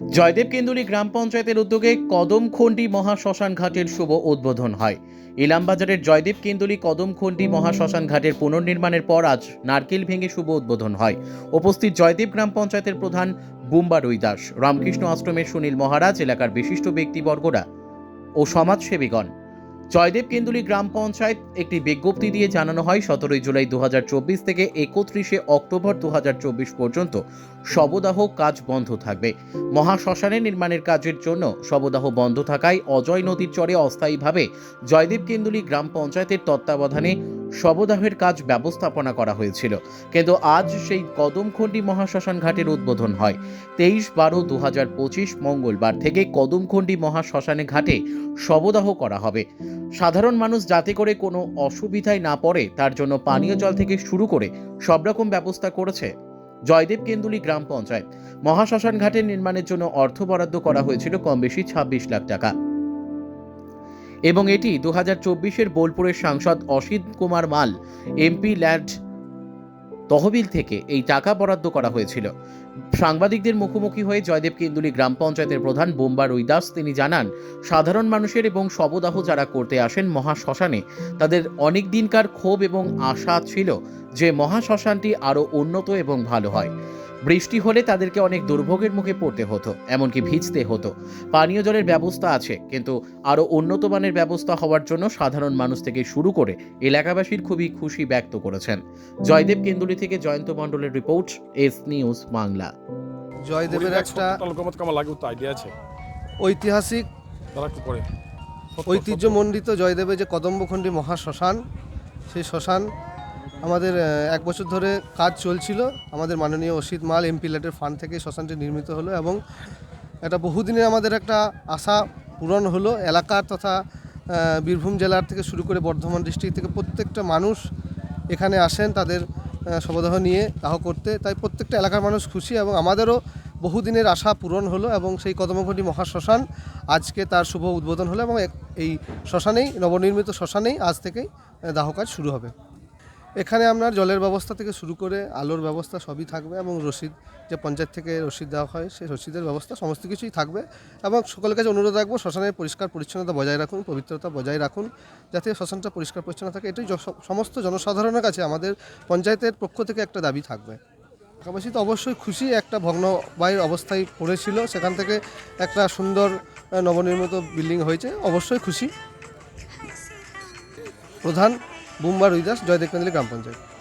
জয়দেব কেন্দুলি গ্রাম পঞ্চায়েতের উদ্যোগে কদমখণ্ডী মহাশ্মশান ঘাটের শুভ উদ্বোধন হয়। ইলামবাজারের জয়দেব কেন্দুলি কদমখণ্ডী মহাশ্মশান ঘাটের পুনর্নির্মাণের পর আজ নারকেল ভেঙে শুভ উদ্বোধন হয়। উপস্থিত জয়দেব গ্রাম পঞ্চায়েতের প্রধান বুম্বা রুই দাস, রামকৃষ্ণ আশ্রমের সুনীল মহারাজ, এলাকার বিশিষ্ট ব্যক্তিবর্গরা ও সমাজসেবীগণ। জয়দেব কেন্দুলি গ্রাম পঞ্চায়েত একটি বিজ্ঞপ্তি দিয়ে জানানো হয়, সতেরোই জুলাই দু থেকে একত্রিশে অক্টোবর দু হাজার চব্বিশ পর্যন্ত শবদাহ কাজ বন্ধ থাকবে। মহাশ্মশানে নির্মাণের কাজের জন্য শবদাহ বন্ধ থাকায় অজয় নদীর চরে অস্থায়ীভাবে জয়দেব কেন্দুলি গ্রাম পঞ্চায়েতের তত্ত্বাবধানে শবদাহের কাজ ব্যবস্থাপনা করা হয়েছিল। কিন্তু আজ সেই কদমখণ্ডী মহাশ্মশান ঘাটের উদ্বোধন হয়। তেইশ বারো দু হাজার পঁচিশ মঙ্গলবার থেকে কদমখণ্ডী মহাশ্মশানে ঘাটে শবদাহ করা হবে। সাধারণ মানুষ যাতে করে কোনো অসুবিধায় না পড়ে, তার জন্য পানীয় জল থেকে শুরু করে সব রকম ব্যবস্থা করেছে জয়দেব কেন্দুলি গ্রাম পঞ্চায়েত। মহাশ্মশান ঘাটের নির্মাণের জন্য অর্থ বরাদ্দ করা হয়েছিল কম বেশি ছাব্বিশ লাখ টাকা। এবং এটি দু হাজার চব্বিশের বোলপুরের সাংসদ অসিত কুমার মাল এমপি ল্যান্ড তহবিল থেকে এই টাকা বরাদ্দ করা হয়েছিল। সাংবাদিকদের মুখোমুখি হয়ে জয়দেব কেন্দুলি গ্রাম পঞ্চায়েতের প্রধান বোম্বা রুইদাস, তিনি জানান, সাধারণ মানুষের এবং শবদাহ যারা করতে আসেন মহাশ্মশানে, তাদের অনেক দিনকার ক্ষোভ এবং আশা ছিল যে মহাশ্মশানটি আরও উন্নত এবং ভালো হয়। বৃষ্টি হলে তাদেরকে অনেক দুর্ভোগের মুখে পড়তে হতো এমনকি ভিজতে হতো। পানীয় জলের ব্যবস্থা আছে কিন্তু আরও উন্নত মানের ব্যবস্থা হওয়ার জন্য সাধারণ মানুষ থেকে শুরু করে এলাকাবাসীর খুবই খুশি ব্যক্ত করেছেন। জয়দেব কেন্দুলি থেকে জয়ন্ত মণ্ডলের রিপোর্ট এস নিউজ বাংলা। জয়দেবের একটা আইডিয়া আছে। ঐতিহাসিক ঐতিহ্যমণ্ডিত জয়দেবের যে কদম্বখণ্ডী মহাশ্মশান সেই শ্মশান আমাদের এক বছর ধরে কাজ চলছিল। আমাদের মাননীয় অসিত মাল এমপি লেটের ফান্ড থেকে শ্মশানটি নির্মিত হলো এবং এটা বহুদিনের আমাদের একটা আশা পূরণ হলো। এলাকার তথা বীরভূম জেলার থেকে শুরু করে বর্ধমান ডিস্ট্রিক্ট থেকে প্রত্যেকটা মানুষ এখানে আসেন তাদের শবদাহ নিয়ে দাহ করতে। তাই প্রত্যেকটা এলাকার মানুষ খুশি এবং আমাদেরও বহুদিনের আশা পূরণ হলো এবং সেই কদমখণ্ডী মহাশ্মশান আজকে তার শুভ উদ্বোধন হলো এবং এই শ্মশানেই, নবনির্মিত শ্মশানেই আজ থেকেই দাহ কাজ শুরু হবে। এখানে আপনার জলের ব্যবস্থা থেকে শুরু করে আলোর ব্যবস্থা সবই থাকবে এবং রসিদ, যে পঞ্চায়েত থেকে রসিদ দেওয়া হয়, সেই রসিদের ব্যবস্থা সমস্ত কিছুই থাকবে এবং সকলের কাছে অনুরোধ রাখব শ্মশানের পরিষ্কার পরিচ্ছন্নতা বজায় রাখুন, পবিত্রতা বজায় রাখুন, যাতে শ্মশানটা পরিষ্কার পরিচ্ছন্ন থাকে। এটাই সমস্ত জনসাধারণের কাছে আমাদের পঞ্চায়েতের পক্ষ থেকে একটা দাবি থাকবে। এলাকাবাসী তো অবশ্যই খুশি একটা ভগ্নবায়ুর অবস্থায় পড়েছিল, সেখান থেকে একটা সুন্দর নবনির্মিত বিল্ডিং হয়েছে, অবশ্যই খুশি। প্রধান বুম্বা রুইদাস জয়দেব কান্দলি গ্রাম পঞ্চায়েত।